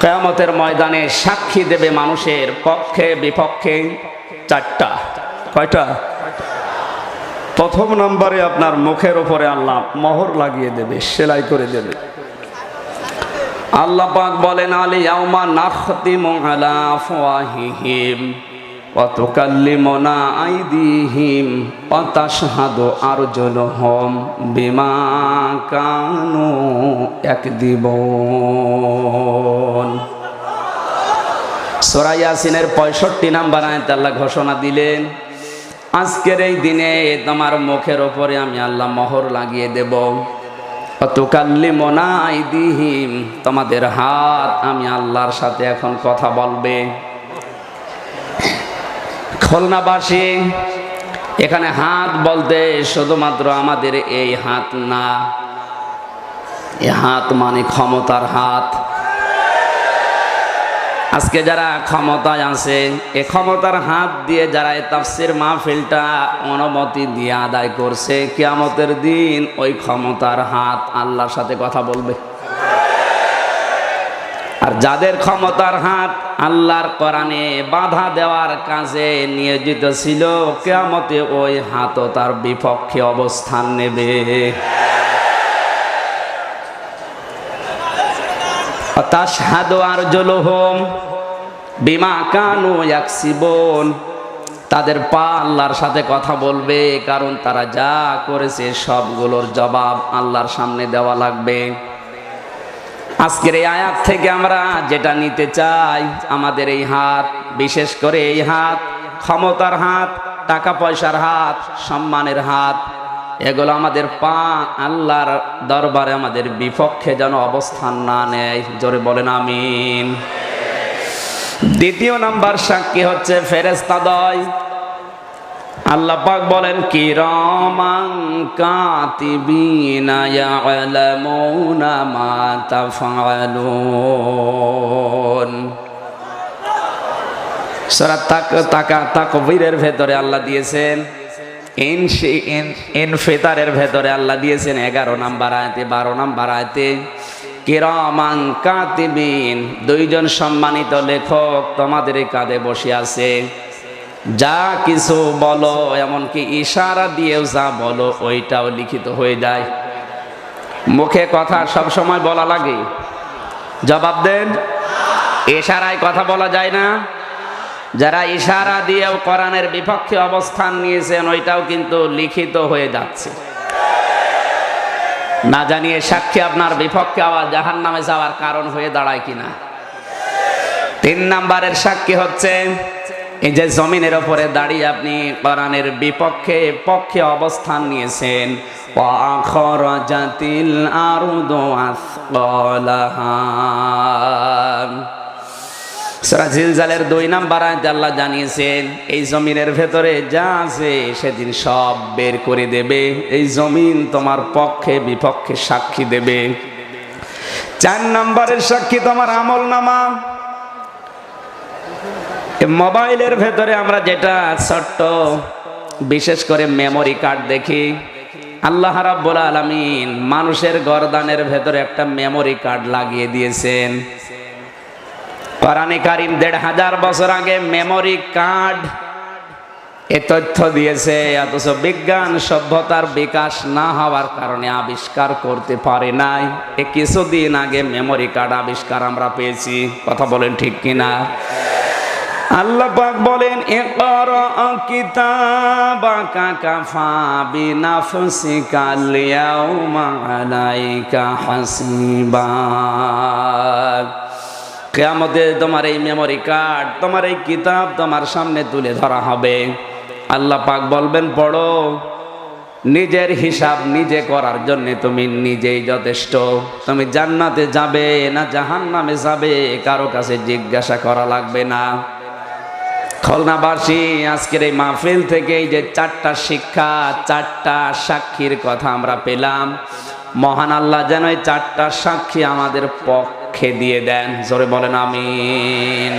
কেয়ামতের ময়দানে সাক্ষী দেবে মানুষের পক্ষে বিপক্ষে চারটা। কয়টা? প্রথম নম্বরে আপনার মুখের ওপরে আল্লাহ মোহর লাগিয়ে দেবে সেলাই করে দেবে। আল্লাহ পাক বলেন আলী আউমা নাখতিমু আলা আফওয়াহিহিম। আইদিহিম ওয়া তাশহাদু আরজুলুহুম বিমা কানু ইয়াকদিবুন। সূরা ইয়াসিনের 65 নাম্বার আয়াত আল্লাহ ঘোষণা দিলেন, আজকের এই দিনে তোমার মুখের ওপরে আমি আল্লাহ মোহর লাগিয়ে দেব। অতকাল্লি মনাই দিহিম তোমাদের হাত আমি আল্লাহর সাথে এখন কথা বলবে। খুলনাবাসী, এখানে হাত বলতে শুধুমাত্র আমাদের এই হাত না, এ হাত মানে ক্ষমতার হাত। আজকে যারা ক্ষমতায় আছে, এ ক্ষমতার হাত দিয়ে যারা এই তাফসির মাহফিলটা অনুমতি দিয়ে আদায় করছে, কিয়ামতের দিন ওই ক্ষমতার হাত আল্লাহর সাথে কথা বলবে। আর যাদের ক্ষমতার হাত আল্লাহর কোরআনে বাধা দেওয়ার কাজে নিয়োজিত ছিল, কেয়ামতে ওই হাতও তার বিপক্ষে অবস্থান নেবে। কানু তাদের পা আল্লাহর সাথে কথা বলবে, কারণ তারা যা করেছে সবগুলোর জবাব আল্লাহর সামনে দেওয়া লাগবে। আজকের এই আয়াত থেকে আমরা যেটা নিতে চাই, আমাদের এই হাত, বিশেষ করে এই হাত, ক্ষমতার হাত, টাকা পয়সার হাত, সম্মানের হাত, এগুলো আমাদের পা আল্লাহর দরবারে আমাদের বিপক্ষে যেন অবস্থান না নেয়। জোরে বলেন আমিন। দ্বিতীয় নাম্বার সাক্ষী হচ্ছে ফেরেস্তাদয় আল্লাহ পাক বলেন কি রমাং কাতিবিনা ইয়ালামুনা মা তাফআলুন সূরা তাক তাকা তাকবীরের ভেতরে আল্লাহ দিয়েছেন ইন ইন ইন ফেতারের ভেতরে আল্লাহ দিয়েছেন এগারো নাম্বার আয়তে, বারো নাম্বার আয়তে কিরমাং কাতিবিন, দুইজন সম্মানিত লেখক তোমাদের কাঁধে বসে আছে। যা কিছু বলো, এমনকি ইশারা দিয়েও যা বলো, ওইটাও লিখিত হয়ে যায়। মুখে কথা সব সময় বলা লাগে। জবাব দেন। ইশারায় কথা বলা যায় না। যারা ইশারা দিয়েও কোরআনের বিপক্ষে অবস্থান নিয়েছেন, ওইটাও কিন্তু লিখিত হয়ে যাচ্ছে। না জানিয়ে সাক্ষী আপনার বিপক্ষে আবার জাহান নামে যাওয়ার কারণ হয়ে দাঁড়ায় কিনা। তিন নাম্বারের সাক্ষী হচ্ছে এই যে জমিনের ওপরে দাঁড়িয়ে আপনি কোরআনের বিপক্ষে, পক্ষে অবস্থান নিয়েছেন জাতিল আরুদু আসলাহা সারা জিলজালের দুই নাম্বার আয়াতে আল্লাহ জানিয়েছেন, এই জমিনের ভেতরে যা আছে সেদিন সব বের করে দেবে, এই জমিন তোমার পক্ষে, বিপক্ষে সাক্ষী দেবে। চার নাম্বারের সাক্ষী তোমার আমল নামা মোবাইলের ভেতরে আমরা যেটা ছোট্ট, বিশেষ করে মেমোরি কার্ড দেখি, আল্লাহ রাব্বুল আলামিন মানুষের গরদানের ভেতরে একটা মেমোরি কার্ড লাগিয়ে দিয়েছেন। কোরআনে কারিম দেড় হাজার বছর আগে মেমোরি কার্ড এ তথ্য দিয়েছে, অথচ বিজ্ঞান সভ্যতার বিকাশ না হওয়ার কারণে আবিষ্কার করতে পারে নাই। এ কিছুদিন আগে মেমোরি কার্ড আবিষ্কার আমরা পেয়েছি, কথা বলেন ঠিক কিনা? আল্লাহ পাক বলেন ইকরা কিতাবাকা কাফা বিনাফসিকা আল-ইয়াউমা আলাইকা হাসিবা। কেয়ামতে তোমার এই মেমোরি কার্ড তোমার এই কিতাব তোমার সামনে তুলে ধরা হবে। আল্লাহ পাক বলবেন, পড়ো। নিজের হিসাব নিজে করার জন্য তুমি নিজেই যথেষ্ট। তুমি জান্নাতে যাবে না জাহান্নামে যাবে, কারও কাছে জিজ্ঞাসা করা লাগবে না। খুলনাবাসী আজকের এই মাহফিল থেকে এই যে চারটা শিক্ষা, চারটা সাক্ষীর কথা আমরা পেলাম। মহান আল্লাহ যেন এই চারটা সাক্ষী আমাদের পক্ষে দিয়ে দেন। জোরে বলেন, আমিন।